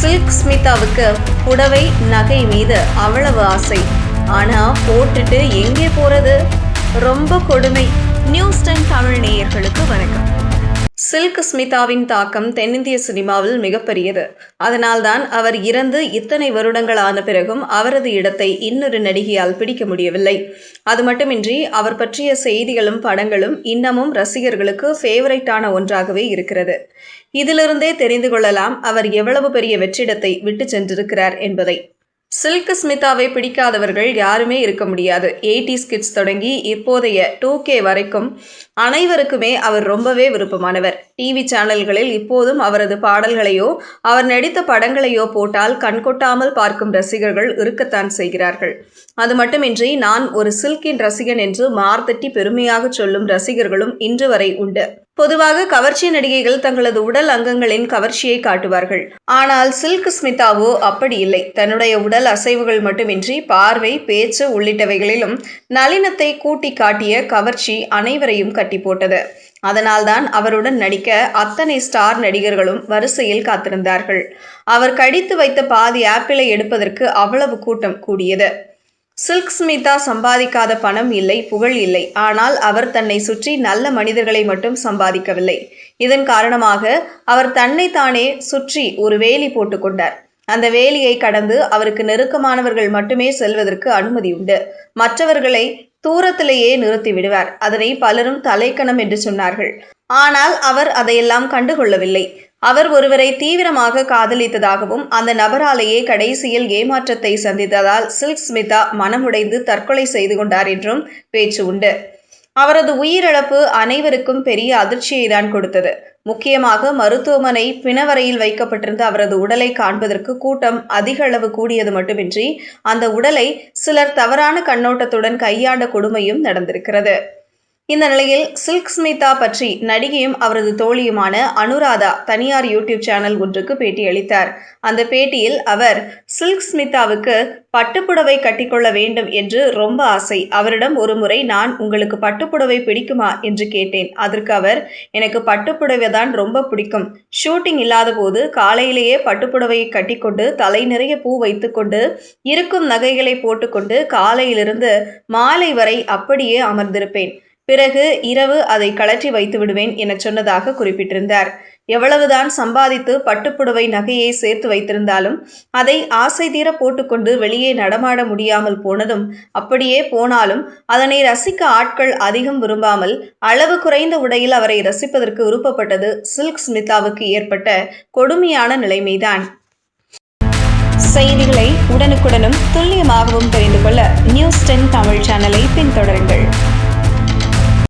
Silk ஸ்மிதாவுக்கு புடவை நகை மீது அவ்வளவு ஆசை. ஆனா போட்டுட்டு எங்கே போறது? ரொம்ப கொடுமை. நியூஸ் டைம் தமிழ் நேயர்களுக்கு வணக்கம். சில்க் ஸ்மிதாவின் தாக்கம் தென்னிந்திய சினிமாவில் மிகப்பெரியது. அதனால்தான் அவர் இறந்து இத்தனை வருடங்கள் ஆன பிறகும் அவரது இடத்தை இன்னொரு நடிகையால் பிடிக்க முடியவில்லை. அது மட்டுமின்றி அவர் பற்றிய செய்திகளும் படங்களும் இன்னமும் ரசிகர்களுக்கு ஃபேவரைட்டான ஒன்றாகவே இருக்கிறது. இதிலிருந்தே தெரிந்து கொள்ளலாம் அவர் எவ்வளவு பெரிய வெற்றிடத்தை விட்டு சென்றிருக்கிறார் என்பதை. சில்க் ஸ்மிதாவை பிடிக்காதவர்கள் யாருமே இருக்க முடியாது. எயிட்டிஸ் கிட்ஸ் தொடங்கி இப்போதைய டூ கே வரைக்கும் அனைவருக்குமே அவர் ரொம்பவே விருப்பமானவர். டிவி சேனல்களில் இப்போதும் அவரது பாடல்களையோ அவர் நடித்த படங்களையோ போட்டால் கண்கொட்டாமல் பார்க்கும் ரசிகர்கள் இருக்கத்தான் செய்கிறார்கள். அது மட்டுமின்றி நான் ஒரு சில்கின் ரசிகன் என்று மார்த்தட்டி பெருமையாக சொல்லும் ரசிகர்களும் இன்று வரை உண்டு. பொதுவாக கவர்ச்சி நடிகைகள் தங்களது உடல் அங்கங்களின் கவர்ச்சியை காட்டுவார்கள். ஆனால் சில்க் ஸ்மிதாவோ அப்படி இல்லை. தன்னுடைய உடல் அசைவுகள் மட்டுமின்றி பார்வை பேச்சு உள்ளிட்டவைகளிலும் நளினத்தை கூட்டி காட்டிய கவர்ச்சி அனைவரையும் கட்டி போட்டது. அதனால்தான் அவருடன் நடிக்க அத்தனை ஸ்டார் நடிகர்களும் வரிசையில் காத்திருந்தார்கள். அவர் கடித்து வைத்த பாதி ஆப்பிளை எடுப்பதற்கு அவ்வளவு கூட்டம் கூடியது. சில்க் ஸ்மிதா சம்பாதிக்காத பணம் இல்லை புகழ் இல்லை. ஆனால் அவர் தன்னை சுற்றி நல்ல மனிதர்களை மட்டும் சம்பாதிக்கவில்லை. இதன் காரணமாக அவர் தன்னை தானே சுற்றி ஒரு வேலி போட்டுக்கொண்டார் அந்த வேலியை கடந்து அவருக்கு நெருக்கமானவர்கள் மட்டுமே செல்வதற்கு அனுமதி உண்டு. மற்றவர்களை தூரத்திலேயே நிறுத்தி விடுவார். அதனை பலரும் தலைக்கணம் என்று சொன்னார்கள். ஆனால் அவர் அதையெல்லாம் கண்டுகொள்ளவில்லை. அவர் ஒருவரை தீவிரமாக காதலித்ததாகவும் அந்த நபராலேயே கடைசியில் ஏமாற்றத்தை சந்தித்ததால் சில்க் ஸ்மிதா மனமுடைந்து தற்கொலை செய்து கொண்டார் என்றும் பேச்சு உண்டு. அவரது உயிரிழப்பு அனைவருக்கும் பெரிய அதிர்ச்சியை தான் கொடுத்தது. முக்கியமாக மருத்துவமனை பிணவரையில் வைக்கப்பட்டிருந்த அவரது உடலை காண்பதற்கு கூட்டம் அதிக அளவு கூடியது மட்டுமின்றி அந்த உடலை சிலர் தவறான கண்ணோட்டத்துடன் கையாண்ட கொடுமையும் நடந்திருக்கிறது. இந்த நிலையில் சில்க் ஸ்மிதா பற்றி நடிகையும் அவரது தோழியுமான அனுராதா தனியார் யூடியூப் சேனல் ஒன்றுக்கு பேட்டியளித்தார் அந்த பேட்டியில் அவர் சில்க் ஸ்மிதாவுக்கு பட்டுப்புடவை கட்டிக்கொள்ள வேண்டும் என்று ரொம்ப ஆசை. அவரிடம் ஒரு முறை நான் உங்களுக்கு பட்டுப்புடவை பிடிக்குமா? என்று கேட்டேன். அதற்கு அவர் எனக்கு பட்டுப்புடவை தான் ரொம்ப பிடிக்கும். ஷூட்டிங் இல்லாத போது காலையிலேயே பட்டுப்புடவையை கட்டிக்கொண்டு தலை நிறைய பூ வைத்துக்கொண்டு இருக்கும் நகைகளை போட்டுக்கொண்டு காலையிலிருந்து மாலை வரை அப்படியே அமர்ந்திருப்பேன். பிறகு இரவு அதை கழற்றி வைத்து விடுவேன் என சொன்னதாக குறிப்பிட்டிருந்தார். எவ்வளவுதான் சம்பாதித்து பட்டுப்புடவை நகையை சேர்த்து வைத்திருந்தாலும் அதை ஆசை தீர போட்டுக்கொண்டு வெளியே நடமாட முடியாமல் போனதும் அப்படியே போனாலும் அதனை ரசிக்க ஆட்கள் அதிகம் விரும்பாமல் அளவு குறைந்த உடையில் அவரை ரசிப்பதற்கு விருப்பப்பட்டது சில்க் ஸ்மிதாவுக்கு ஏற்பட்ட கொடுமையான நிலைமைதான். செய்திகளை உடனுக்குடனும் துல்லியமாகவும் தெரிந்து கொள்ள நியூஸ் டென் தமிழ் சேனலை பின்தொடருங்கள்.